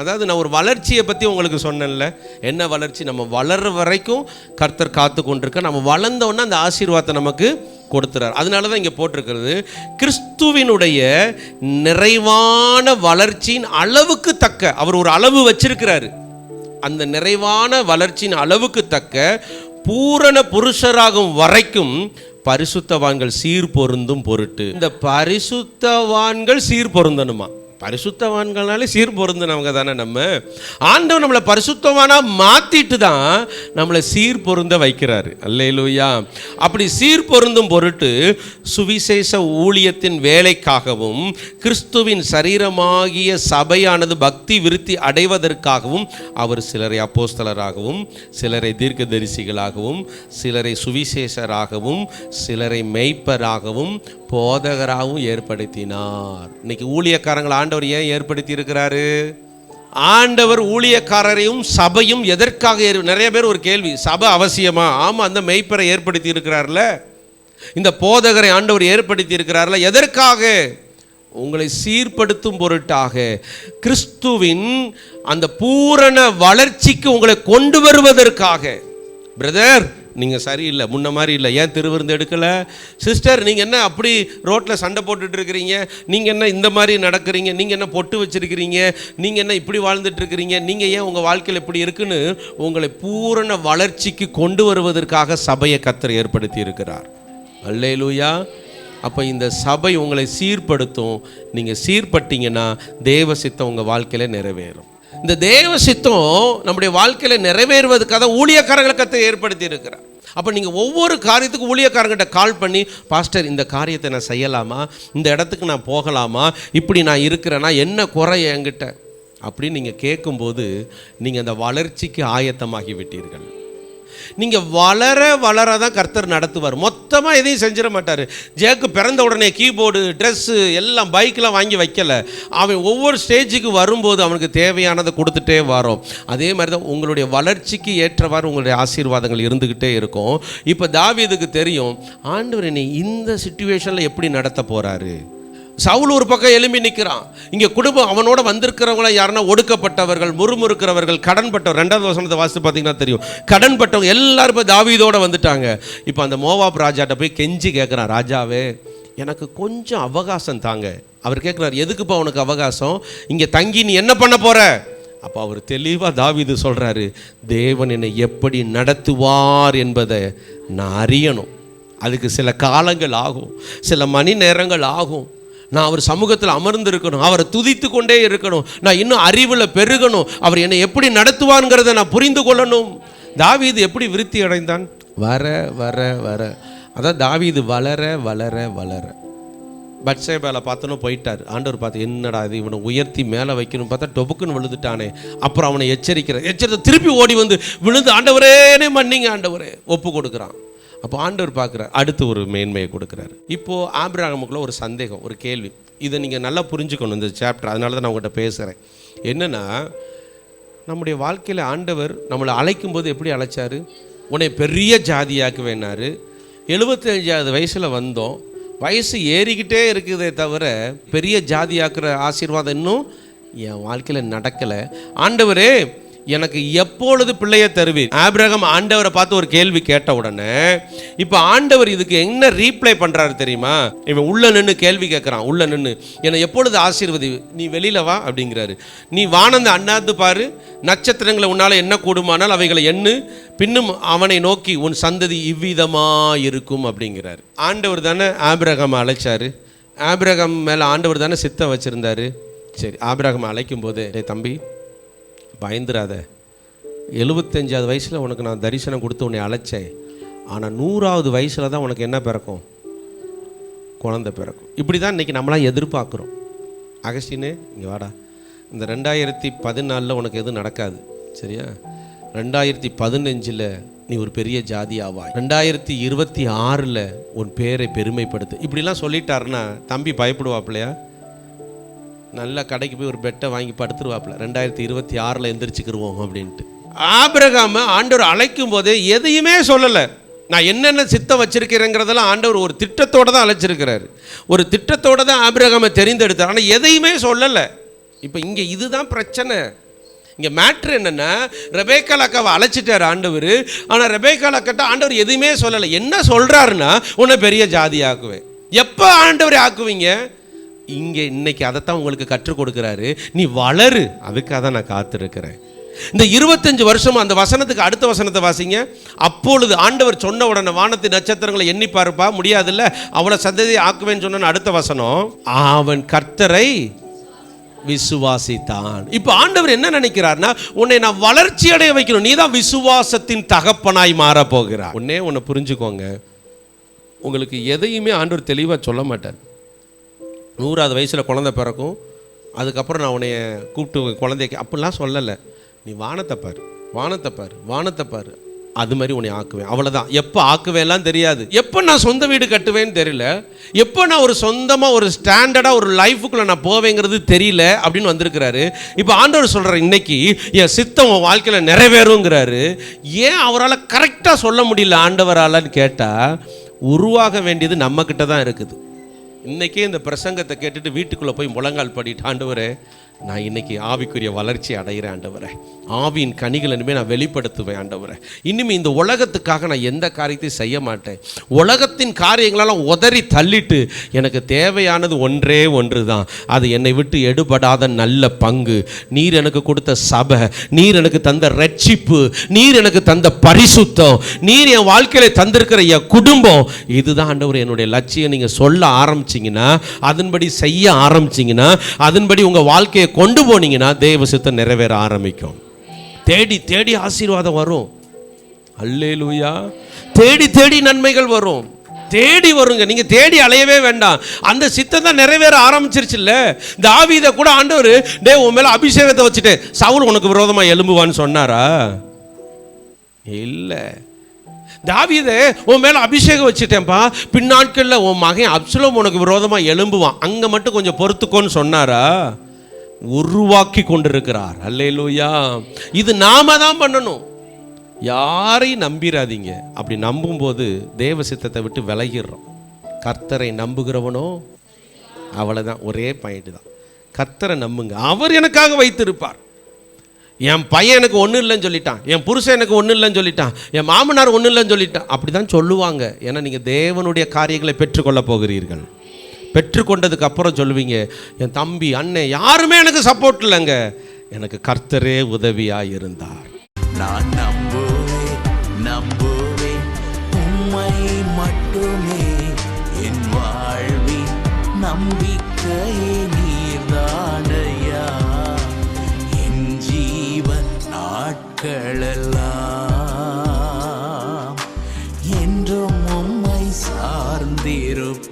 அதாவது நான் ஒரு வளர்ச்சியை பற்றி உங்களுக்கு சொன்னேன்ல. என்ன வளர்ச்சி? நம்ம வளர்ற வரைக்கும் கர்த்தர் காத்து கொண்டிருக்க நம்ம வளர்ந்தோன்னே அந்த ஆசீர்வாதத்தை நமக்கு கொடுத்துறார். அதனால தான் இங்கே போட்டிருக்கிறது கிறிஸ்துவினுடைய நிறைவான வளர்ச்சியின் அளவுக்கு தக்க அவர் ஒரு அளவு வச்சிருக்கிறாரு. அந்த நிறைவான வளர்ச்சியின் அளவுக்கு தக்க பூரண புருஷராகும் வரைக்கும் பரிசுத்தவான்கள் சீர் பொருந்தும் பொருட்டு. இந்த பரிசுத்தவான்கள் சீர் பொருந்தணுமா? பரிசுத்தவான்கள்னாலே சீர் பொருந்தினவங்க தானே நம்ம? ஆண்டவர் நம்மளை பரிசுத்தவானாக மாத்திட்டு தான் நம்மளை சீர் பொருந்த வைக்கிறாரு. அல்லேலூயா. அப்படி சீர் பொருந்தும் பொருட்டு சுவிசேஷ ஊழியத்தின் வேலைக்காகவும் கிறிஸ்துவின் சரீரமாகிய சபையானது பக்தி விருத்தி அடைவதற்காகவும் அவர் சிலரை அப்போஸ்தலராகவும் சிலரை தீர்க்கதரிசிகளாகவும் சிலரை சுவிசேஷராகவும் சிலரை மெய்ப்பராகவும் போதகராகவும் ஏற்படுத்தினார். இன்னைக்கு ஊழியக்காரங்களை ஆண்டவர் ஏன் ஏற்படுத்தி இருக்கிறாரு ஆண்டவர் ஊழியக்காரரையும் சபையும் எதற்காக நிறைய பேர் ஒரு கேள்வி சபை அவசியமா? ஆமாம் அந்த மெய்ப்பரை ஏற்படுத்தி இருக்கிறார்ல இந்த போதகரை ஆண்டவர் ஏற்படுத்தி இருக்கிறார்ல எதற்காக? உங்களை சீர்படுத்தும் பொருட்டாக. கிறிஸ்துவின் அந்த பூரண வளர்ச்சிக்கு உங்களை கொண்டு வருவதற்காக. பிரதர் நீங்கள் சரியில்லை முன்ன மாதிரி இல்லை. ஏன் திருவிருந்து எடுக்கலை? சிஸ்டர் நீங்கள் என்ன அப்படி ரோட்டில் சண்டை போட்டுட்டு இருக்கிறீங்க? நீங்கள் என்ன இந்த மாதிரி நடக்கிறீங்க? நீங்கள் என்ன பொட்டு வச்சிருக்கிறீங்க? நீங்கள் என்ன இப்படி வாழ்ந்துட்டுருக்கிறீங்க நீங்கள் ஏன் உங்கள் வாழ்க்கையில் இப்படி இருக்குன்னு உங்களை பூரண வளர்ச்சிக்கு கொண்டு வருவதற்காக சபையை கத்தர் ஏற்படுத்தி இருக்கிறார். அல்லேலூயா. அப்போ இந்த சபை உங்களை சீர்படுத்தும். நீங்கள் சீர்பட்டிங்கன்னா தேவ சித்தம் உங்கள் வாழ்க்கையில் நிறைவேறும். இந்த தேவ சித்தம் நம்முடைய வாழ்க்கையில் நிறைவேறுவதுக்காக தான் ஊழியக்காரங்களை கத்தை ஏற்படுத்தி இருக்கிறார். அப்போ நீங்கள் ஒவ்வொரு காரியத்துக்கும் ஊழியக்காரங்கிட்ட கால் பண்ணி பாஸ்டர் இந்த காரியத்தை நான் செய்யலாமா? இந்த இடத்துக்கு நான் போகலாமா? இப்படி நான் இருக்கிறேன்னா என்ன குறை என்கிட்ட? அப்படின்னு நீங்கள் கேட்கும்போது நீங்கள் அந்த வளர்ச்சிக்கு ஆயத்தமாகி விட்டீர்கள். நீங்கள் வளர வளர தான் கர்த்தர் நடத்துவார். மொத்த சுத்தமாக எதையும் செஞ்சிட மாட்டார். ஜேக்கு பிறந்த உடனே கீபோர்டு ட்ரெஸ்ஸு எல்லாம் பைக்கெலாம் வாங்கி வைக்கல. அவன் ஒவ்வொரு ஸ்டேஜுக்கு வரும்போது அவனுக்கு தேவையானதை கொடுத்துட்டே வரோம். அதே மாதிரி தான் உங்களுடைய வளர்ச்சிக்கு ஏற்றவாறு உங்களுடைய ஆசீர்வாதங்கள் இருந்துக்கிட்டே இருக்கும். இப்போ தாவீதுக்கு தெரியும் ஆண்டவர் என்னை இந்த சுச்சுவேஷனில் எப்படி நடத்த போகிறாரு சவுல் ஒரு பக்கம் எழும்பி நிற்கிறான் இங்கே குடும்பம் அவனோட வந்திருக்கிறவங்கள யாருன்னா ஒடுக்கப்பட்டவர்கள் முறுமுறுக்கிறவர்கள் கடன்பட்டவர். ரெண்டாவது வசனத்தை வாசித்து பார்த்தீங்கன்னா தெரியும். கடன்பட்டவங்க எல்லாரும் இப்போ தாவீதோட வந்துட்டாங்க. இப்போ அந்த மோவாப் ராஜாட்ட போய் கெஞ்சி கேட்குறான் ராஜாவே எனக்கு கொஞ்சம் அவகாசம் தாங்க. அவர் கேட்குறாரு எதுக்குப்பா உனக்கு அவகாசம்? இங்கே தங்கி நீ என்ன பண்ண போகிற அப்போ அவர் தெளிவாக தாவீது சொல்கிறாரு தேவன் என்னை எப்படி நடத்துவார் என்பதை நான் அறியணும். அதுக்கு சில காலங்கள் ஆகும் சில மணி நேரங்கள் ஆகும். நான் அவர் சமூகத்தில் அமர்ந்திருக்கணும் அவரை துதித்து கொண்டே இருக்கணும் நான் இன்னும் அறிவில் பெருகணும் அவர் என்னை எப்படி நடத்துவாருங்கிறத நான் புரிந்து கொள்ளணும். தாவீது எப்படி விருத்தி அடைந்தான்? வர வர வர. அதான் தாவீது வளர வளர வளர. பட்சேபால பார்த்தோன்னு போயிட்டார். ஆண்டவர் பார்த்து என்னடா இது? இவனை உயர்த்தி மேலே வைக்கணும். பார்த்தா டொபுக்குன்னு விழுந்துட்டானே. அப்புறம் அவனை எச்சரிக்கிறார் எச்சரித்த திருப்பி ஓடி வந்து விழுந்து ஆண்டவரேனே மன்னிங்க ஆண்டவரே. ஒப்பு கொடுக்குறான். அப்போ ஆண்டவர் பார்க்குறார் அடுத்து ஒரு மேன்மையை கொடுக்குறாரு. இப்போது ஆபிரகாமுக்குள்ள ஒரு சந்தேகம் ஒரு கேள்வி. இதை நீங்கள் நல்லா புரிஞ்சுக்கணும் இந்த சாப்டர் அதனால தான் நான் உங்கள்கிட்ட பேசுகிறேன் என்னென்னா நம்முடைய வாழ்க்கையில் ஆண்டவர் நம்மளை அழைக்கும் போது எப்படி அழைச்சாரு? உன்னை பெரிய ஜாதியாக்குவேனாரு எழுபத்தஞ்சாவது வயசில் வந்தோம். வயசு ஏறிக்கிட்டே இருக்குதே தவிர பெரிய ஜாதியாக்குற ஆசீர்வாதம் இன்னும் என் வாழ்க்கையில் நடக்கலை. ஆண்டவரே எனக்கு எப்பொழுது பிள்ளையை தருவீர்? ஆபிரகம் ஆண்டவரை பார்த்து ஒரு கேள்வி கேட்ட உடனே இப்போ ஆண்டவர் இதுக்கு என்ன ரீப்ளை பண்ணுறாரு தெரியுமா? இவன் உள்ள நின்று கேள்வி கேட்குறான் உள்ள நின்று என்னை எப்பொழுது ஆசீர்வதி நீ வெளியில வா அப்படிங்கிறாரு. நீ வானந்த அண்ணாந்து பாரு நட்சத்திரங்களை உன்னால் என்ன கூடுமானால் அவைகளை எண்ணு பின்னும் அவனை நோக்கி உன் சந்ததி இவ்விதமா இருக்கும் அப்படிங்கிறாரு. ஆண்டவர் தானே ஆபிரகம் அழைச்சாரு. ஆபிரகம் மேலே ஆண்டவர் தானே சித்தம் வச்சுருந்தாரு. சரி ஆபிரகம் அழைக்கும் போது தம்பி பயந்துராத எழுபத்தஞ்சாவது வயசில் உனக்கு நான் தரிசனம் கொடுத்து உன்னை அழைச்சேன். ஆனால் நூறாவது வயசில் தான் உனக்கு என்ன பிறக்கும்? குழந்தை பிறக்கும். இப்படி தான் இன்றைக்கி நம்மளாம் எதிர்பார்க்குறோம். அகஸ்டினு இங்கே வாடா. இந்த ரெண்டாயிரத்தி பதினாலில் உனக்கு எதுவும் நடக்காது. சரியா? ரெண்டாயிரத்தி பதினஞ்சில் நீ ஒரு பெரிய ஜாதி ஆவாய். ரெண்டாயிரத்தி இருபத்தி ஆறில் உன் பேரை பெருமைப்படுத்து. இப்படிலாம் சொல்லிட்டாருன்னா தம்பி பயப்படுவாப்பில்லையா? நல்ல கடைக்கு போய் ஒரு பெட்டை வாங்கி படுத்துருவாப்புல. ரெண்டாயிரத்தி இருபத்தி ஆறில் எந்திரிச்சுக்கிருவோம் அப்படின்ட்டு. ஆபிரகாம ஆண்டவர் அழைக்கும் போதே எதையுமே சொல்லலை. நான் என்னென்ன சித்தம் வச்சிருக்கிறேங்கிறதெல்லாம் ஆண்டவர் ஒரு திட்டத்தோட தான் அழைச்சிருக்கிறாரு. ஒரு திட்டத்தோட தான் ஆபிரகாமை தெரிந்தெடுத்தார். ஆனால் எதையுமே சொல்லலை. இப்போ இங்கே இதுதான் பிரச்சனை. இங்கே மேட்ரு என்னென்னா ரெபேக்கால் அக்காவை அழைச்சிட்டார் ஆண்டவர். ஆனால் ரெபேக்கால் அக்கிட்ட ஆண்டவர் எதுவுமே சொல்லலை. என்ன சொல்கிறாருன்னா உன்னை பெரிய ஜாதி ஆக்குவேன் எப்போ ஆண்டவரை ஆக்குவீங்க? இங்கே இன்னைக்கு அதைத்தான் உங்களுக்கு கற்றுக் கொடுக்குறாரு. நீ வளரு. அதுக்காக தான் நான் காத்திருக்கிறேன். இந்த இருபத்தஞ்சு வருஷம் அந்த வசனத்துக்கு அடுத்த வசனத்தை வாசிங்க. அப்பொழுது ஆண்டவர் சொன்ன உடனே வானத்து நட்சத்திரங்களை எண்ணி பார்ப்பா முடியாதுல்ல? அவளை சந்ததியை ஆக்குவேன்னு சொன்ன அடுத்த வசனம் அவன் கர்த்தரை விசுவாசித்தான். இப்போ ஆண்டவர் என்ன நினைக்கிறார்னா உன்னை நான் வளர்ச்சி அடைய வைக்கணும். நீ தான் விசுவாசத்தின் தகப்பனாய் மாற போகிறார் உன்னே உன்னை புரிஞ்சுக்கோங்க. உங்களுக்கு எதையுமே ஆண்டவர் தெளிவாக சொல்ல மாட்டார். நூறாவது வயசில் குழந்தை பிறக்கும். அதுக்கப்புறம் நான் உன்னைய கூப்பிட்டு குழந்தைக்கு அப்படிலாம் சொல்லலை. நீ வானத்தை பார் வானத்தை பார் வானத்தை பார். அது மாதிரி உன்னை ஆக்குவேன். அவ்வளோதான் எப்போ ஆக்குவேலாம் தெரியாது. எப்போ நான் சொந்த வீடு கட்டுவேன்னு தெரியல. எப்போ நான் ஒரு சொந்தமாக ஒரு ஸ்டாண்டர்டாக ஒரு லைஃபுக்குள்ளே நான் போவேங்கிறது தெரியல அப்படின்னு வந்திருக்கிறாரு. இப்போ ஆண்டவர் சொல்கிற இன்னைக்கு என் சித்தம் உன் வாழ்க்கையில் நிறைவேறுங்கிறாரு. ஏன் அவரால் கரெக்டாக சொல்ல முடியல ஆண்டவராலன்னு கேட்டால் உருவாக வேண்டியது நம்மக்கிட்ட தான் இருக்குது. இன்னைக்கே இந்த பிரசங்கத்தை கேட்டுட்டு வீட்டுக்குள்ளே போய் முழங்கால் படிட்டு ஆண்டவரே நான் இன்னைக்கு ஆவிக்குரிய வளர்ச்சி அடைகிறேன் ஆண்டவரை. ஆவியின் கனிகள் இனிமேல் நான் வெளிப்படுத்துவேன் ஆண்டவரை. இனிமே இந்த உலகத்துக்காக நான் எந்த காரியத்தையும் செய்ய மாட்டேன். உலகத்தின் காரியங்களெல்லாம் உதறி தள்ளிட்டு எனக்கு தேவையானது ஒன்றே ஒன்று தான் அது என்னை விட்டு எடுபடாத நல்ல பங்கு. நீர் எனக்கு கொடுத்த சபை நீர் எனக்கு தந்த ரட்சிப்பு நீர் எனக்கு தந்த பரிசுத்தம் நீர் என் வாழ்க்கையில தந்திருக்கிற என் குடும்பம். இதுதான் ஆண்டவர் என்னுடைய லட்சியம். நீங்கள் சொல்ல ஆரம்பிச்சிங்கன்னா அதன்படி செய்ய ஆரம்பிச்சிங்கன்னா அதன்படி உங்கள் வாழ்க்கையை வாழ்க்கையை கொண்டு போனீங்கன்னா தெய்வ சித்தம் நிறைவேற ஆரம்பிக்கும். தேடி தேடி ஆசீர்வாதம் வரும். அல்லே லூயா தேடி தேடி நன்மைகள் வரும். தேடி வருங்க. நீங்க தேடி அலையவே வேண்டாம். அந்த சித்தம் தான் நிறைவேற ஆரம்பிச்சிருச்சுல்ல? இந்த ஆவிதை கூட ஆண்டவர் டே உன் மேல அபிஷேகத்தை வச்சுட்டு சவுல் உனக்கு விரோதமா எலும்புவான்னு சொன்னாரா? இல்லை. தாவீதே உன் மேலே அபிஷேகம் வச்சுட்டேன்ப்பா. பின்னாட்களில் உன் மகன் அப்சலோம் உனக்கு விரோதமாக எலும்புவான் அங்கே மட்டும் கொஞ்சம் பொறுத்துக்கோன்னு சொன்னாரா? உருவாக்கி கொண்டிருக்கிறார் அல்லேலூயா. இது நாம தான் பண்ணணும். யாரையும் நம்பிராதீங்க. அப்படி நம்பும்போது தேவ சித்தத்தை விட்டு விலகிடுறோம். கர்த்தரை நம்புகிறவனோ? அவ்வளோதான் ஒரே பாயிண்ட் தான். கர்த்தரை நம்புங்க. அவர் எனக்காக வைத்திருப்பார். என் பையன் எனக்கு ஒன்றும் இல்லைன்னு சொல்லிட்டான். என் புருஷன் எனக்கு ஒன்றும் இல்லைன்னு சொல்லிட்டான். என் மாமனார் ஒன்றும் இல்லைன்னு சொல்லிட்டான். அப்படி தான் சொல்லுவாங்க. ஏன்னா நீங்கள் தேவனுடைய காரியங்களை பெற்றுக்கொள்ள போகிறீர்கள். பெற்றுக்கொண்டதுக்கு அப்புறம் சொல்லுவீங்க என் தம்பி அண்ணன் யாருமே எனக்கு சப்போர்ட் இல்லைங்க. எனக்கு கர்த்தரே உதவியாக இருந்தார் நான் நம்புவேன் நம்புவேன். உண்மை மட்டுமே என் வாழ்வி நம்பிக்கை நீர்தானையா? என் ஜீவன் நாட்களெல்லாம் என்றும் உம்மை சார்ந்திருப்ப